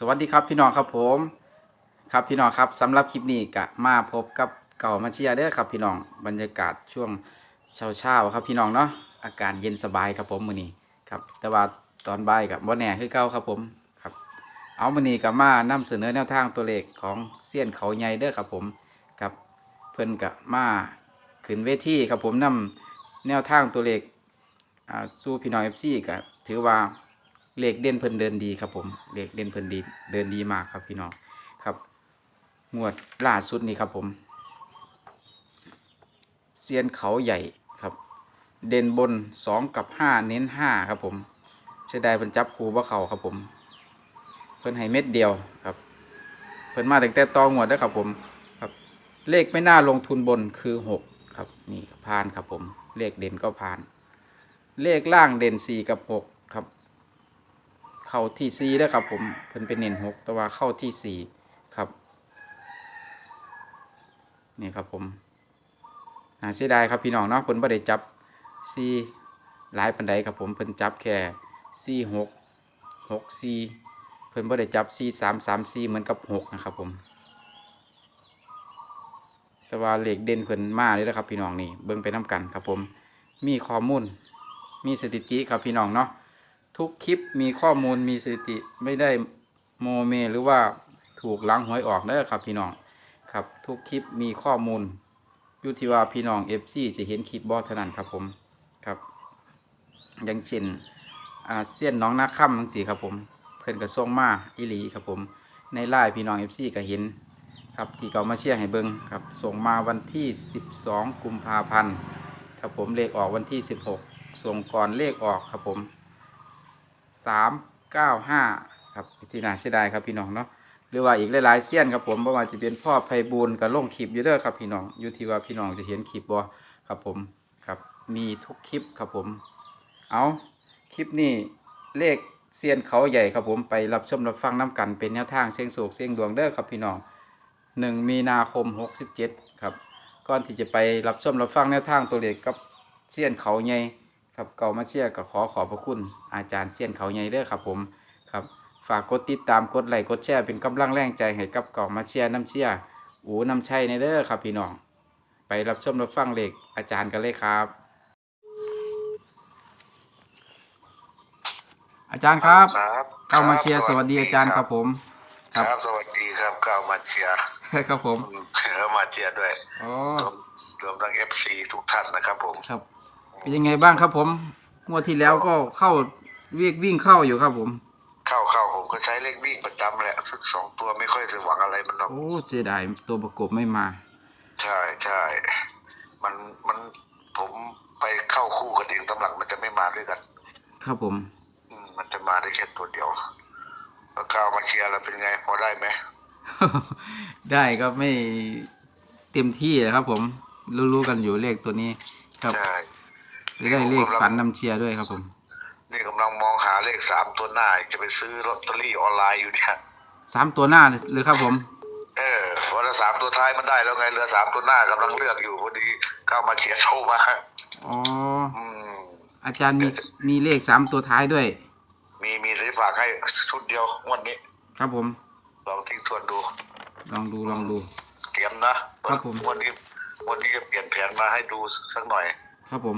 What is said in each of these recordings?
สวัสดีครับพี่น้องครับผม ครับพี่น้องครับสำหรับคลิปนี้กะมาพบกับเก่ามาเชียร์เด้อครับพี่น้องบรรยากาศช่วงเช้าๆครับพี่น้องเนาะอากาศเย็นสบายครับผมมื้อนี้ครับ แต่ว่าตอนบ่ายกับบ่แน่คือเก่าครับผมครับ เอามื้อนี้กับมานำเสนอแนวทางตัวเลขของเซียนเขาใหญ่เด้อครับผมครับเพิ่นกับมาขึ้นเวทีครับผมนำแนวทางตัวเลขอ่าสู้พี่น้อง FC ก็ถือว่า เลขเด่นเพิ่นเดินดีครับผมเลขเด่นเพิ่นดีเดินดีมากครับพี่น้องครับงวดล่าสุดนี่ครับผมเซียนเขาใหญ่ครับ เด่นบนสองกับห้าเน้นห้าครับผมเสียดายเพิ่นจับครูว่าเขาครับผม เพิ่นให้เม็ดเดียวครับ เพิ่นมาตั้งแต่ตองวดแล้วครับผมครับ เลขไม่น่าลงทุนบนคือหกครับนี่ผ่านครับผม เลขเด่นก็ผ่าน เลขล่างเด่นสี่กับหก เข้าที่สี่แล้วครับ ผมเพิ่นเป็นเน้นหกแต่ว่าเข้าที่สี่ครับนี่ครับผมน่าเสียดายครับพี่น้องเนาะเพิ่นบ่ได้จับสี่หลายปันใดครับผมเพิ่นจับแค่สี่หกหกสี่เพิ่นบ่ได้จับสี่สามสามสี่เหมือนกับหกนะครับผม แต่ว่าเหลขเด่นเพิ่นมาเลยนะครับพี่น้องนี่เบิ่งไปน้กันครับผม มีข้อมูลมีสถิติครับพี่น้องเนาะ ทุกคลิปมีข้อมูลมีสถิติไม่ได้โมเมหรือว่าถูกล้างหวยออกเด้ครับพี่น้องครับทุกคลิปมีข้อมูลยูทิว่าพี่น้องเอฟซีจะเห็นคลิปบอเท่านั้นครับผมครับอย่างเช่นอาเซียนน้องนาค่ำทั้งสี่ครับผม เพิ่อนกระส่งมาอิลีครับผม ในไลน์พี่น้องเอฟซีก็เห็นครับที่เขามาเชียร์ให้เบิงครับส่งมาวันที่ 12 กุมภาพันธ์ครับผมเลขออกวันที่ 16 ส่งก่อนเลขออกครับผม สามเก้าห้าครับที่น่าเสียดายครับพี่น้องเนาะหรือว่าอีกหลายๆเสี้ยนครับผมเพราะว่าจะเป็นพ่อไพบูลกับลงคลิปอยู่เด้อครับพี่น้องอยู่ที่ว่าพี่น้องจะเห็นคลิปบ่ครับผมครับมีทุกคลิปครับผม เอาคลิปนี้เลขเซียนเขาใหญ่ครับผมไปรับชมรับฟังน้ำกันเป็นแนวทางเสียงโศกเสียงดวงเด้อครับพี่น้องหนึ่งมีนาคมหกสิบเจ็ดครับก่อนที่จะไปรับชมรับฟังแนวทางตัวเลขกับเซียนเขาใหญ่ ครับเก่ามาเชียร์ก็ขอขอบพระคุณอาจารย์เซียนเขาใหญ่เด้อครับผมครับฝากกดติดตามกดไลค์กดแชร์เป็นกำลังแรงใจให้กับเก่ามาเชียร์น้ำเชียร์อูน้ำชัยในเด้อครับพี่น้อง ไปรับชมรับฟังเลขอาจารย์กันเลยครับ อาจารย์ครับครับเก่ามาเชียร์สวัสดีอาจารย์ครับผมคครัรับบสวัสดีครับเก้ามาเชียร์ครับผมเออมาเชียร์ด้วยอ๋อรวมรวมทั้งเอฟซีทุกท่านนะครับผมครับ เป็นยังไงบ้างครับผมงวดที่แล้วก็เข้าเวียกวิ่งเข้าอยู่ครับผม เข้าเข้าผมก็ใช้เลขวิ่งประจำแหละสักสองตัวไม่ค่อยจะหวังอะไรมันหรอกโอ้เสียดายตัวประกบไม่มา ใช่ใช่มันมันผมไปเข้าคู่กันเองตำหลังมันจะไม่มาด้วยกันครับผม อืมมันจะมาได้แค่ตัวเดียวแล้วก้าวมาเชียร์แล้วเป็นไงพอได้ไหม ได้ก็ไม่เต็มที่นะครับผมรู้ๆกันอยู่เลขตัวนี้ครับ ใช่ จะได้เลขฝันนำเชียร์ด้วยครับผมนี่กำลังมองหาเลขสามตัวหน้าจะไปซื้อลอตเตอรี่ออนไลน์อยู่เนี่ยสามตัวหน้าเลยครับผม เออวันละสามตัวท้ายมันได้แล้วไงเหลือสามตัวหน้ากำลังเลือกอยู่พอดีเข้ามาเขียนโทรมาอ๋ออืมอาจารย์มีมีเลขสามตัวท้ายด้วย มีมีเลยฝากให้ชุดเดียวงวันนี้ ครับผมลองทิ้งทวนดู ลองดูลองดู เตรียมนะครับผม วันนี้วันนี้จะเปลี่ยนแผนมาให้ดูสักหน่อย ครับผม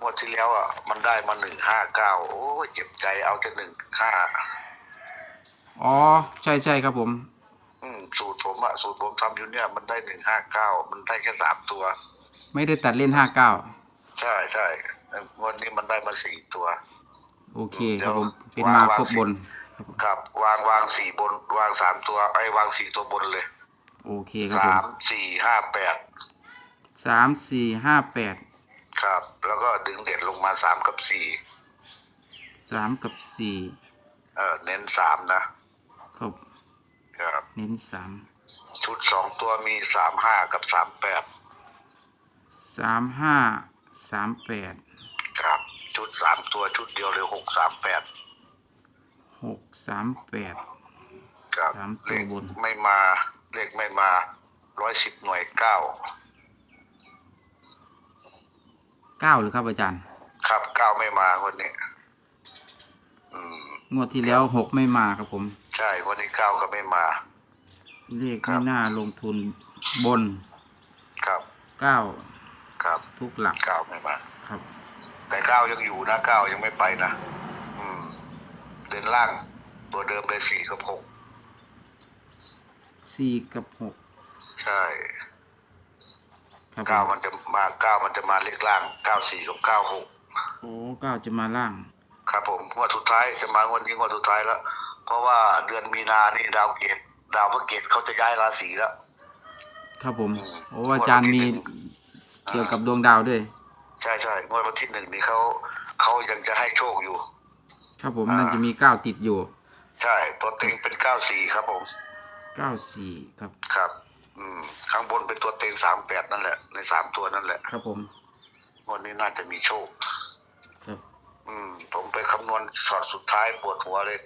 งวดที่แล้วอะมันได้มาหนึ่งห้าเก้าโอ้ยเจ็บใจเอาแค่หนึ่งห้าอ๋อ ใช่ใช่ครับผม อืมสูตรผมอะสูตรผมทำอยู่เนี่ยมันได้หนึ่งห้าเก้ามันได้แค่สามตัว ไม่ได้ตัดเล่นห้าเก้าใช่ใช่งวันนี้มันได้มาสี่ตัวโอเคครับผมเดี๋ยวเป็นมาวางครบบน ครับวางวางสี่บน วางสามตัวไอ้ยวางสี่ตัวบนเลย โอเคครับผสามมสี่ห้าแปดสามสี่ห้าแปด ครับ แล้วก็ดึงเด็ดลงมาสามกับสี่สามกับสี่เออเน้นสามนะครับครับ เน้นสามชุดสองตัวมีสามห้ากับสามแปดสามห้าสามแปดครับ ชุดสามตัวชุดเดียวเลยหกสามแปดหกสามแปดครับสามตัวเลขบน ไม่มาเลขไม่มาร้อยสิบหน่วยเก้า เก้าหรือครับอาจารย์ ครับเก้าไม่มาคนนี้อืมงวดที่แล้วหกไม่มาครับผม ใช่วันที่เก้าก็ไม่มา เลขครัไม่บ น่าลงทุนบนครับ เก้าครับทุกหลักเก้าไม่มา ครับ แต่เก้ายังอยู่นะเก้ายังไม่ไปนะอืม เดินล่าง ตัวเดิมเลยสี่กับหกสี่กับหกใช่ครับผ เก้ามมันจะมาเก้ามันจะมาเลขล่างเก้าสี่กับเก้าหกโอ้เก้าจะมาล่าง ครับผมงวดสุดท้ายจะมางวดนี้งวดสุดท้ายแล้ว เพราะว่าเดือนมีนานี่ดาวเกตดาวพระเกตเขาจะย้ายราศีแล้ว ครับผมอืมโอ้อาจารย์มีวันที่หนึ่งเกี่ยวกับดวงดาวด้วย ใช่ใช่งวดวันที่หนึ่งนี่เขาเขายังจะให้โชคอยู่ ครับผมอ่าน่าจะมีเก้าติดอยู่ ใช่ตัวเต็งเป็นเก้าสี่ครับผมเก้าสี่ครับครับ อืม ข้างบนเป็นตัวเต็งสามแปดนั่นแหละ ในสามตัวนั่นแหละครับผม งวดนี้น่าจะมีโชค ครับ อืม ผมไปคำนวณช็อตสุดท้ายปวดหัวเลย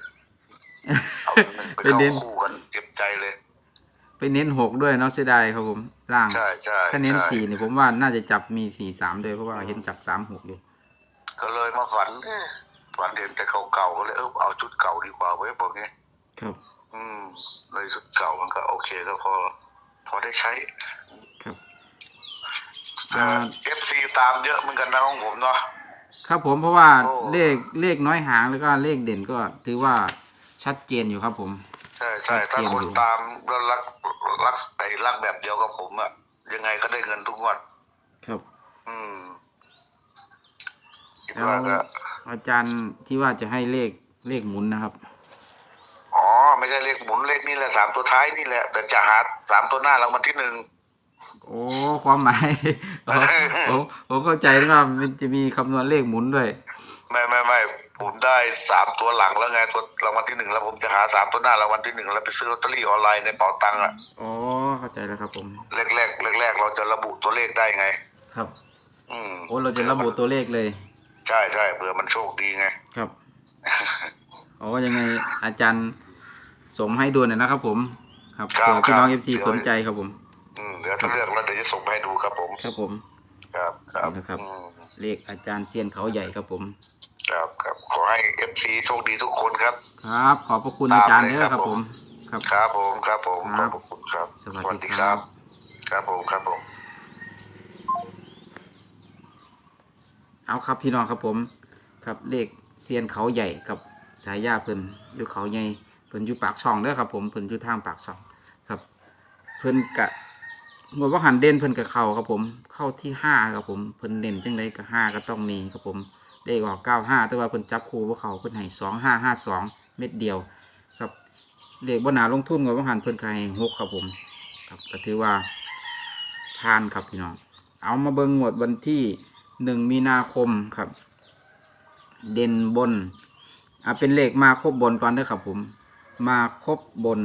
เอาหนึ่งไปไปเข้าเน้นคู่กันเจ็บใจเลย ไปเน้นหกด้วยเนาะเสียดายครับผม ล่าง ใช่ใช่ถ้าเน้นใช่สี่เนี่ยผมว่าน่าจะจับมีสี่สามด้วยเพราะว่าเห็นจับสามหกอยู่ ก็เลยมาฝันเอ๊ะฝันเห็นแต่เก่าๆก็เลยเออเอาชุดเก่าดีกว่าเว้ยบอกงี้ครับ อืมเลยชุดเก่ามันก็โอเคก็พอ พอได้ใช้ครับแต่อ่าเอฟซีตามเยอะเหมือนกันนะของผมเนาะครับผมเพราะว่าโอ้เลขเลขน้อยหางแล้วก็เลขเด่นก็ถือว่าชัดเจนอยู่ครับผม ใช่ใช่ชัถ้าดเจนคนอยู่ตามแล้วรักรักไอ้รักแบบเดียวกับผมอะยังไงก็ได้เงินทุกงวดครับ อืมคิดแล้วว่าก็อาจารย์ที่ว่าจะให้เลขเลขหมุนนะครับอ๋อไม่ ใช่เลขหมุนเลขนี่แหละสามตัวท้ายนี่แหละ แต่จะหาสามตัวหน้ารางวัลที่หนึ่งโอ้ความหมายอ๋อผมผมเข้าใจว่ามันจะมีคำนวณเลขหมุนด้วย ไม่ไม่ไม่ผมได้สามตัวหลังแล้วไงตัวรางวัลที่หนึ่งแล้วผมจะหาสามตัวหน้ารางวัลที่หนึ่งแล้วไปซื้อลอตเตอรี่ออนไลน์ในเป๋าตังค์อะอ๋อเข้าใจแล้วครับผมแรกแรกแรกแรกๆเราจะระบุตัวเลขได้ไง ครับ อืมโอ้เราจะระบุตัวเลขเลย ใช่ใช่เผื่อมันโชคดีไง ครับอ๋อยังไงอาจารย์ สมให้ด่วนหน่อยนะครับ ผมครับครับเผื่อพี่น้องคเอรับฟซีเดี๋ยวสนใจครับผม อืมเดี๋ยวถ้าเลือกแล้วเดี๋ยวจะส่งไปให้ดูครับผม ครับผม ครับครับนะครับ อืมเลขอาจารย์เซียนเขาใหญ่ครับผม ครับครับขอให้เอฟซีโชคดีทุกคนครับ ครับ ขอบพระคุณตามอาจารย์เลยเด้อคครัรับบผผมมครับ ครับผมครับผมคขรัอบบพระคุณครับสวัสดีครับ ครับผมครับผม เอาครับพี่น้องครับผม ครับเลขเซียนเขาใหญ่กับสายยาเพิ่นอยู่เขาใหญ่ เพิ่นอยู่ปากช่องเด้อครับ ผมเพิ่นอยู่ทางปากช่องครับ เพิ่นกะงวดว่าหันเด่นเพิ่นกับเขาครับผม เข้าที่ห้าครับผมเพิ่นเด่นจังไดก็ห้าก็ต้องมีครับผมเลขออกเก้าห้าแต่ว่าเพิ่นจับคู่ว่าเขาเพิ่นให้สองห้าห้าสองเม็ดเดียว ครับเลขบนหนาลงทุนงวดว่าหันเพิ่นก็ให้หกครับผม ครับก็ถือว่าทานครับพี่น้องเอามาเบิ่งงวดวันที่หนึ่งมีนาคมครับ เด่นบนอ่าเป็นเลขมาครบบนก่อนเด้อครับผม มาครบบน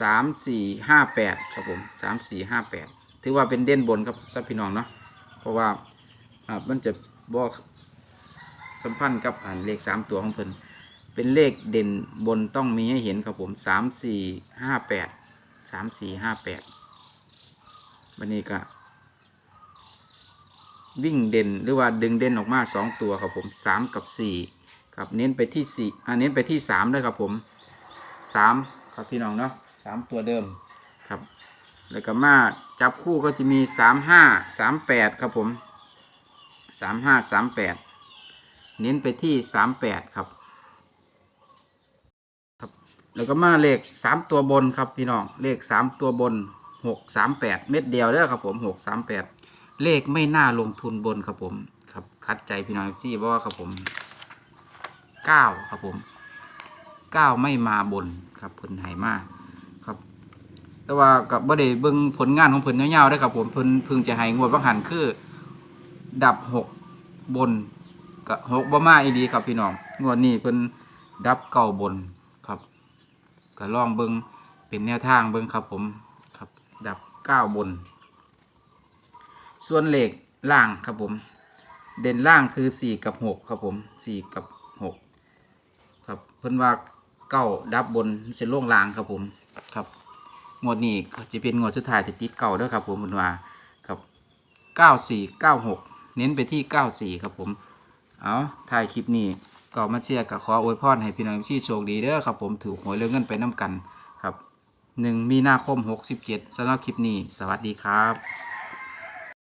สามสี่ห้าแปดครับผมสามสี่ห้าแปดถือว่าเป็นเด่นบนครับซับพี่น้องเนาะเพราะว่าอ่ามันจะบอกสัมพันธ์กับอ่านเลขสามตัวของเพิ่นเป็นเลขเด่นบนต้องมีให้เห็นครับผมสามสี่ห้าแปดสามสี่ห้าแปดวันนี้ก็วิ่งเด่นหรือว่าดึงเด่นออกมาสองตัวครับผมสามกับสี่ครับเน้นไปที่สี่อ่าเน้นไปที่สามด้วยครับผม สามครับพี่น้องเนาะสามตัวเดิมครับ แล้วก็มาจับคู่ก็จะมีสามห้าสามแปดครับผมสามห้าสามแปดเน้นไปที่สามแปดครับครับ แล้วก็มาเลขสามตัวบนครับพี่น้องเลขสามตัวบนหกสามแปดเม็ดเดียวเด้อครับผมหกสามแปดเลขไม่น่าลงทุนบนครับผมครับคัดใจพี่น้องซี่เพราะว่าครับผมเก้าครับผม เก้าไม่มาบนครับเพิ่นไหมากครับ แต่ว่ากับบ่ได้เบิ่งผลงานของเพิ่นยาวๆได้ครับผมเพิ่นเพิ่งจะให้งวดบางหันคือ ดับหกบนกับหกบ่มาอีดีครับพี่น้องงวดนี้เพิ่นดับเก้าบนครับก็ลองเบิ่งเป็นแนวทางเบิ่งครับผมครับ ดับเก้าบน ส่วนเหลขล่างครับผม เด่นล่างคือสี่กับหกครับผมสี่กับหกครับเพิ่นว่า เก้าดับบนเส้นล่วงลางครับผมครับงวดนี้ก็จะเป็นงวดสุดท้ายที่ติดเก่าด้วยครับผมเพิ่นว่าครับเก้าสี่เก้าหกเน้นไปที่เก้าสี่ครับผมเอาถ่ายคลิปนี้ก็มาเชียร์กับขออวยพรให้พี่น้องที่โชคดีเด้อครับผมถือหวยเรื่องเงินไปน้ำกันครับหนึ่งมีนาคม67สำหรับคลิปนี้ สวัสดีครับ